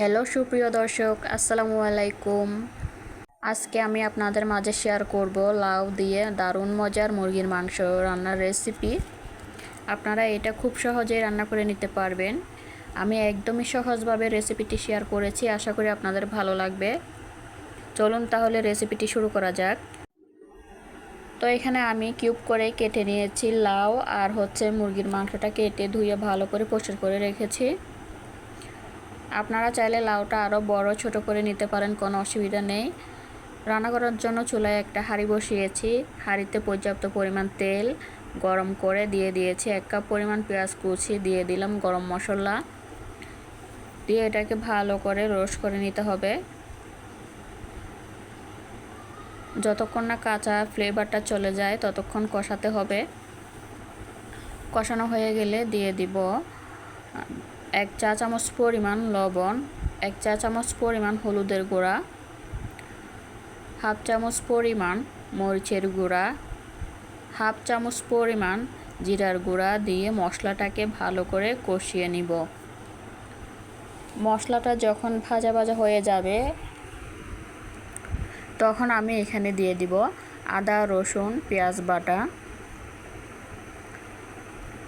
Hello সুপ্রিয় দর্শক, আসসালামু আলাইকুম। আজকে আমি আপনাদের মাঝে শেয়ার করব লাউ দিয়ে দারুণ মজার মুরগির মাংস রান্নার রেসিপি আপনারা এটা খুব সহজেই রান্না করে নিতে পারবেন। আমি একদমই সহজভাবে রেসিপিটি শেয়ার করেছি, আশা করি আপনাদের ভালো লাগবে। চলুন তাহলে রেসিপিটি শুরু করা যাক। তো এখানে আমি কিউব করে কেটে নিয়েছি লাউ, আর হচ্ছে মুরগির মাংসটা কেটে ধুয়ে ভালো করে পরিষ্কার করে রেখেছি। আপনারা চাইলে লাউটা আরও বড়, ছোট করে নিতে পারেন, কোনো অসুবিধা নেই। রান্না করার জন্য চুলায় একটা হাঁড়ি বসিয়েছি। হাঁড়িতে পর্যাপ্ত পরিমাণ তেল গরম করে দিয়ে দিয়েছি। এক কাপ পরিমাণ পেঁয়াজ কুচি দিয়ে দিলাম গরম মশলা। দিয়ে এটাকে ভালো করে রোস্ট করে নিতে হবে। যতক্ষণ না কাঁচা ফ্লেভারটা চলে যায়, ততক্ষণ কষাতে হবে। কষানো হয়ে গেলে দিয়ে দিব এক চা চামচ পরিমাণ লবণ, এক চা চামচ পরিমাণ হলুদের গুঁড়া, হাফ চামচ পরিমাণ মরিচের গুঁড়া, হাফ চামচ পরিমাণ জিরার গুঁড়া দিয়ে মশলাটাকে ভালো করে কষিয়ে নিব। মশলাটা যখন ভাজা ভাজা হয়ে যাবে, তখন আমি এখানে দিয়ে দিব আদা, রসুন, পেঁয়াজ বাটা।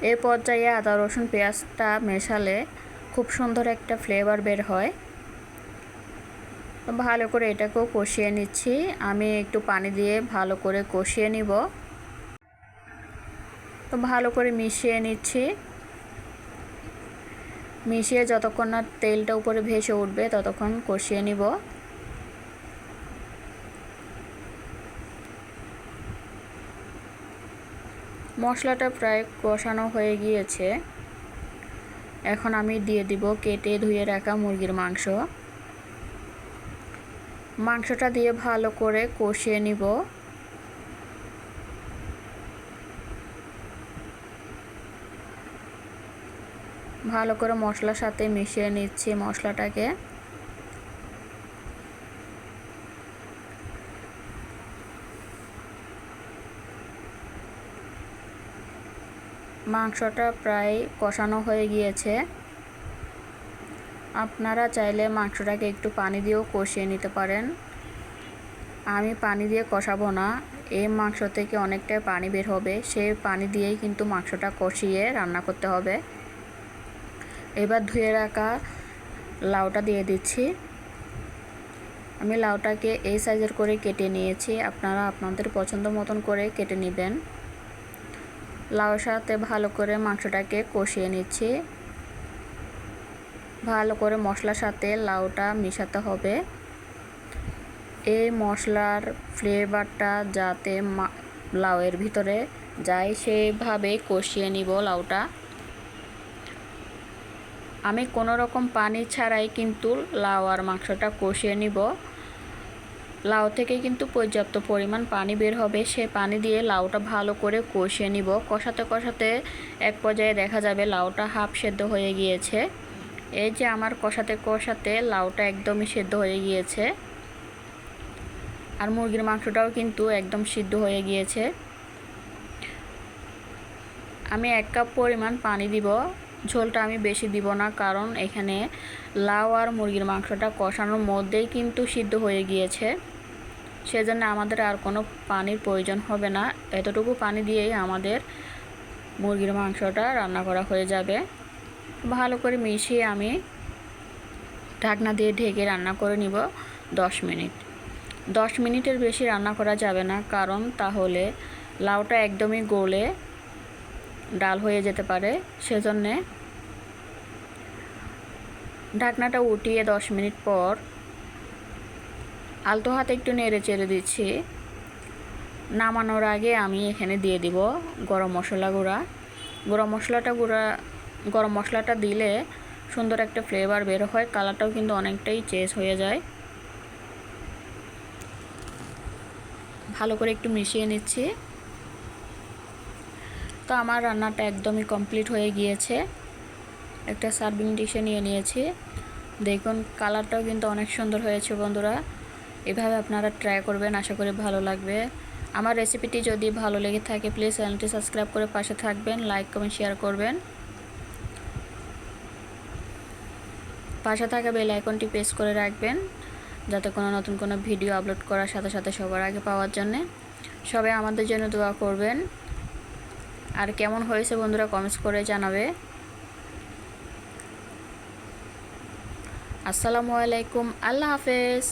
এ পর্যায়ে আদা, রসুন, পেঁয়াজটা মেশালে খুব সুন্দর একটা ফ্লেভার বের হয়। ভালো করে এটাকেও কষিয়ে নিচ্ছি। আমি একটু পানি দিয়ে ভালো করে কষিয়ে নিব। তো ভালো করে মিশিয়ে নিচ্ছি। মিশিয়ে যতক্ষণ না তেলটা উপরে ভেসে উঠবে ততক্ষণ কষিয়ে নিব। মশলাটা প্রায় কষানো হয়ে গিয়েছে। এখন আমি দিয়ে দিব কেটে ধুয়ে রাখা মুরগির মাংস। মাংসটা দিয়ে ভালো করে কষিয়ে নিব। ভালো করে মশলার সাথে মিশিয়ে নিচ্ছি মশলাটাকে। মাংসটা প্রায় কষানো হয়ে গিয়েছে। আপনারা চাইলে মাংসটাকে একটু পানি দিয়েও কষিয়ে নিতে পারেন। আমি পানি দিয়ে কষাবো না। এই মাংস থেকে অনেকটাই পানি বের হবে। সেই পানি দিয়েই কিন্তু মাংসটা কষিয়ে রান্না করতে হবে। এবার ধুয়ে রাখা লাউটা দিয়ে দিচ্ছি। আমি লাউটাকে এই সাইজের করে কেটে নিয়েছি। আপনারা আপনাদের পছন্দ মতন করে কেটে নেবেন। লাউর সাথে ভালো করে মাংসটাকে কষিয়ে নিচ্ছি। ভালো করে মশলার সাথে লাউটা মিশাতে হবে। এই মশলার ফ্লেভারটা যাতে লাউয়ের ভিতরে যায়, সেভাবে কষিয়ে নিব লাউটা। আমি কোনো রকম পানি ছাড়াই কিন্তু লাউ আর মাংসটা কষিয়ে নিব। লাউ থেকে কিন্তু পর্যাপ্ত পরিমাণ পানি বের হবে। সে পানি দিয়ে লাউটা ভালো করে কষিয়ে নিব। কষাতে কষাতে এক পর্যায়ে দেখা যাবে লাউটা হাফ সেদ্ধ হয়ে গিয়েছে। এই যে আমার কষাতে কষাতে লাউটা একদমই সেদ্ধ হয়ে গিয়েছে। আর মুরগির মাংসটাও কিন্তু একদম সিদ্ধ হয়ে গিয়েছে। আমি এক কাপ পরিমাণ পানি দিব। ঝোলটা আমি বেশি দিব না, কারণ এখানে লাউ আর মুরগির মাংসটা কষানোর মধ্যেই কিন্তু সিদ্ধ হয়ে গিয়েছে। সেজন্য আমাদের আর কোনো পানির প্রয়োজন হবে না। এতটুকু পানি দিয়েই আমাদের মুরগির মাংসটা রান্না করা হয়ে যাবে। ভালো করে মিশিয়ে আমি ঢাকনা দিয়ে ঢেকে রান্না করে নিব দশ মিনিট। দশ মিনিটের বেশি রান্না করা যাবে না, কারণ তাহলে লাউটা একদমই গলে ডাল হয়ে যেতে পারে। সেজন্যে ঢাকনাটা উঠিয়ে দশ মিনিট পর আলতো হাতে একটু নেড়ে চেড়ে দিচ্ছি। নামানোর আগে আমি এখানে দিয়ে দিব গরম মশলা গুঁড়া। গরম মশলাটা গুঁড়া, গরম মশলাটা দিলে সুন্দর একটা ফ্লেভার বের হয় কালারটাও কিন্তু অনেকটাই চেঞ্জ হয়ে যায়। ভালো করে একটু মিশিয়ে নিচ্ছি। তো আমার রান্নাটা একদমই কমপ্লিট হয়ে গিয়েছে। একটা সার্ভিং ডিশে নিয়ে নিয়েছি। দেখুন কালারটাও কিন্তু অনেক সুন্দর হয়েছে বন্ধুরা। এভাবে আপনারা ট্রাই করবেন, আশা করি ভালো লাগবে। আমার রেসিপিটি যদি ভালো লেগে থাকে প্লিজ চ্যানেলটি সাবস্ক্রাইব করে পাশে থাকবেন লাইক কমেন্ট শেয়ার করবেন। পাশে থাকা বেল আইকনটি প্রেস করে রাখবেন, যাতে কোনো নতুন কোনো ভিডিও আপলোড করার সাথে সাথে সবার আগে পাওয়ার জন্যে। সবাই আমাদের জন্য দোয়া করবেন। আর কেমন হয়েছে বন্ধুরা কমেন্টস করে জানাবে। আসসালামু আলাইকুম, আল্লাহ হাফেজ।